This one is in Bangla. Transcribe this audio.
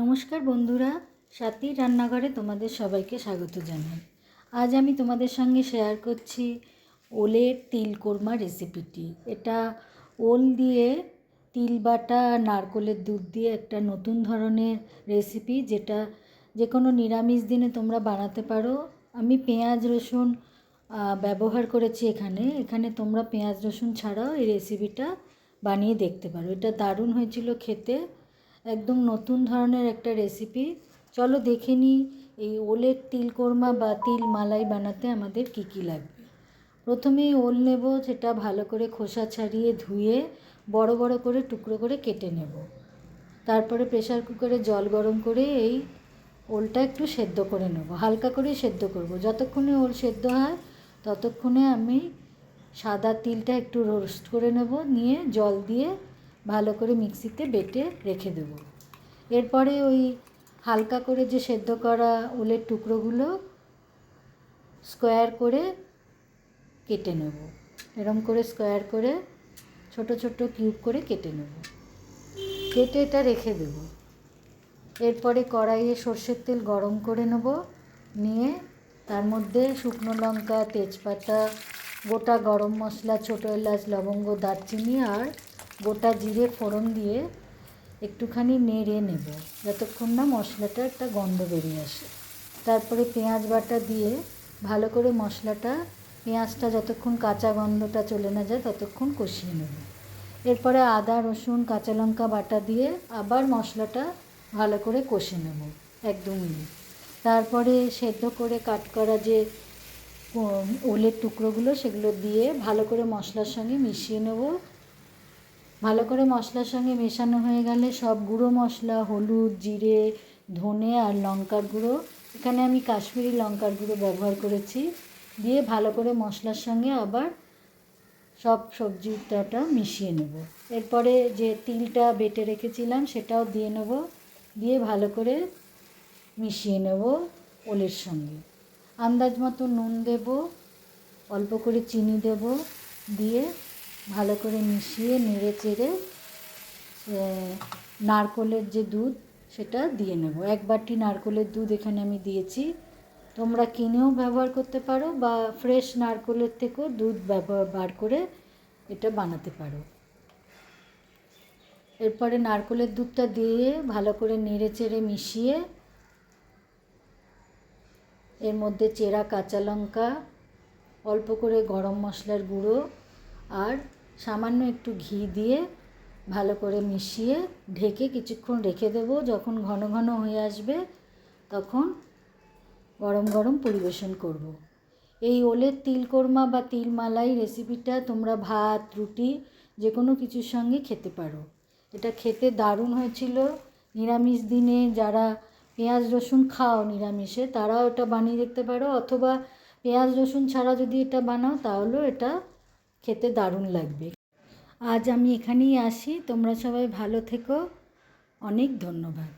নমস্কার বন্ধুরা, সাথী রান্নাঘরে তোমাদের সবাইকে স্বাগত জানাই। আজ আমি তোমাদের সঙ্গে শেয়ার করছি ওলের তিল কোরমা রেসিপিটি এটা ওল দিয়ে তিল বাটা, নারকোলের দুধ দিয়ে একটা নতুন ধরনের রেসিপি যেটা যে কোনো নিরামিষ দিনে তোমরা বানাতে পারো। আমি পেঁয়াজ, রসুন ব্যবহার করেছি এখানে। এখানে তোমরা পেঁয়াজ, রসুন ছাড়াও এই রেসিপিটা বানিয়ে দেখতে পারো। এটা দারুণ হয়েছিল খেতে। একদম নতুন ধরনের একটা রেসিপি চলো দেখে নিই এই ওলের তিল কোরমা বা তিল মালাই বানাতে আমাদের কী কী লাগবে। প্রথমেই ওল নেব, সেটা ভালো করে খোসা ছাড়িয়ে ধুয়ে বড় বড় করে টুকরো করে কেটে নেব। তারপরে প্রেসার কুকারে জল গরম করে এই ওলটা একটু সেদ্ধ করে নেব, হালকা করে সেদ্ধ করব। যতক্ষণে ওল সেদ্ধ হয়, ততক্ষণে আমি সাদা তিলটা একটু রোস্ট করে নেব, নিয়ে জল দিয়ে ভালো করে মিক্সিতে বেটে রেখে দেব। এরপরে ওই হালকা করে যে সেদ্ধ করা ওলের টুকরোগুলো স্কোয়ার করে কেটে নেব। এরম করে স্কোয়ার করে ছোট ছোট কিউব করে কেটে নেব। কেটে এটা রেখে দেব। এরপরে কড়াইয়ে সর্ষের তেল গরম করে নেব। নিয়ে তার মধ্যে শুকনো লঙ্কা, তেজপাতা, গোটা গরম মশলা, ছোটো এলাচ, লবঙ্গ, দারচিনি আর গোটা জিরে ফোড়ন দিয়ে একটুখানি নেড়ে নেব। যতক্ষণ না মশলাটা একটা গন্ধ বেরিয়ে আসে। তারপরে পেঁয়াজ বাটা দিয়ে ভালো করে মশলাটা, পেঁয়াজটা যতক্ষণ কাঁচা গন্ধটা চলে না যায় ততক্ষণ কষিয়ে নেব। এরপরে আদা, রসুন, কাঁচা লঙ্কা বাটা দিয়ে আবার মশলাটা ভালো করে কষে নেব এক দু মিনিট। তারপরে সেদ্ধ করে কাট করা যে ওলের টুকরোগুলো সেগুলো দিয়ে ভালো করে মশলার সঙ্গে মিশিয়ে নেব। ভালো করে মশলার সঙ্গে মেশানো হয়ে গেলে সব গুঁড়ো মশলা, হলুদ, জিরে, ধনে আর লঙ্কার গুঁড়ো। এখানে আমি কাশ্মীরি লঙ্কার গুঁড়ো ব্যবহার করেছি। দিয়ে ভালো করে মশলার সঙ্গে আবার সব সবজিটাটা মিশিয়ে নেব। এরপরে যে তিলটা বেটে রেখেছিলাম সেটাও দিয়ে নেব। দিয়ে ভালো করে মিশিয়ে নেব ওলের সঙ্গে। আন্দাজ মতো নুন দেব, অল্প করে চিনি দেব। দিয়ে ভালো করে মিশিয়ে নেড়ে চেড়ে নারকোলের যে দুধ সেটা দিয়ে নেব। এক বাটি নারকোলের দুধ এখানে আমি দিয়েছি। তোমরা কিনেও ব্যবহার করতে পারো বা ফ্রেশ নারকোলের থেকেও দুধ ব্যবহার, বার করে এটা বানাতে পারো। এরপরে নারকোলের দুধটা দিয়ে ভালো করে নেড়ে চেড়ে মিশিয়ে, এর মধ্যে চেরা কাঁচা লঙ্কা, অল্প করে গরম মশলার গুঁড়ো আর সামান্য একটু ঘি দিয়ে ভালো করে মিশিয়ে ঢেকে কিছুক্ষণ রেখে দেবো। যখন ঘন ঘন হয়ে আসবে, তখন গরম গরম পরিবেশন করব। এই ওলের তিল কোরমা বা তিল মালাই রেসিপিটা তোমরা ভাত, রুটি যে কোনো কিছুর সঙ্গে খেতে পারো। এটা খেতে দারুণ হয়েছিল। নিরামিষ দিনে যারা পেঁয়াজ, রসুন খাও নিরামিষে, তারাও এটা বানিয়ে দেখতে পারো। অথবা পেঁয়াজ, রসুন ছাড়া যদি এটা বানাও, তাহলেও এটা খেতে দারুণ লাগবে। আজ আমি এখানেই আসি। তোমরা সবাই ভালো থেকো। অনেক ধন্যবাদ।